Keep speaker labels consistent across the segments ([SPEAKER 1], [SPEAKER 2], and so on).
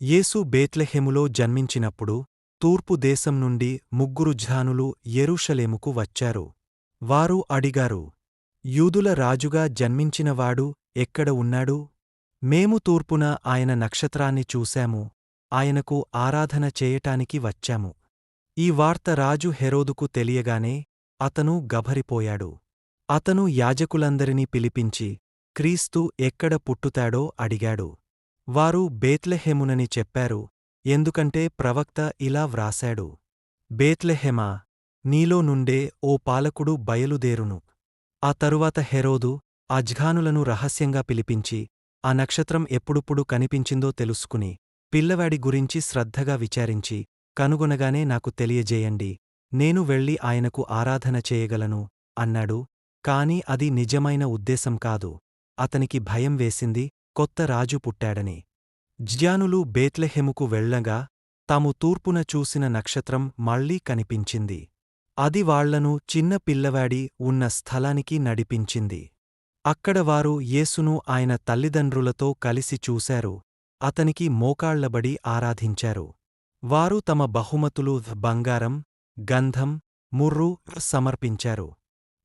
[SPEAKER 1] యేసు బేత్లెహెములో జన్మించినప్పుడు తూర్పు దేశం నుండి ముగ్గురు ఝానులు యెరూషలేముకు వచ్చారు. వారు అడిగారు యూదుల రాజుగా జన్మించినవాడు ఎక్కడ ఉన్నాడు? మేము తూర్పున ఆయన నక్షత్రాన్ని చూశాము ఆయనకు ఆరాధన చేయటానికి వచ్చాము. ఈ వార్త రాజు హెరోదుకు తెలియగానే అతను గభరిపోయాడు అతను యాజకులందరినీ పిలిపించి క్రీస్తు ఎక్కడ పుట్టుతాడో అడిగాడు. వారు బేత్లెహెమునని చెప్పారు ఎందుకంటే ప్రవక్త ఇలా వ్రాశాడు బేత్లెహెమా నీలో నుండే ఓ పాలకుడు బయలుదేరును. ఆ తరువాత హెరోదు అజ్ఘానులను రహస్యంగా పిలిపించి ఆ నక్షత్రం ఎప్పుడుప్పుడు కనిపించిందో తెలుసుకుని పిల్లవాడి గురించి శ్రద్ధగా విచారించి కనుగొనగానే నాకు తెలియజేయండి నేను వెళ్ళి ఆయనకు ఆరాధన చేయగలను అన్నాడు కాని అది నిజమైన ఉద్దేశం కాదు అతనికి భయం వేసింది కొత్త రాజు పుట్టాడని. జ్ఞానులు బేత్లెహెముకు వెళ్ళగా తాము తూర్పున చూసిన నక్షత్రం మళ్ళీ కనిపించింది. అది వాళ్ళను చిన్న పిల్లవాడి ఉన్న స్థలానికి నడిపించింది. అక్కడ వారు యేసును ఆయన తల్లిదండ్రులతో కలిసి చూశారు. అతనికి మోకాళ్ళబడి ఆరాధించారు. వారు తమ బహుమతులు బంగారం గంధం ముర్రు సమర్పించారు.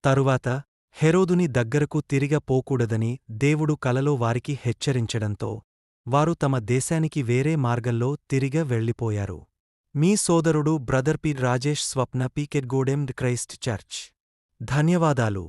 [SPEAKER 1] తరువాత హెరోదుని దగ్గరకు తిరిగ పోకూడదని దేవుడు కలలో వారికి హెచ్చరించడంతో వారు తమ దేశానికి వేరే మార్గంలో తిరిగ వెళ్ళిపోయారు. మీ సోదరుడు బ్రదర్ పి రాజేష్ స్వప్న పీకెట్గోడెమ్ క్రైస్ట్ చర్చ్. ధన్యవాదాలు.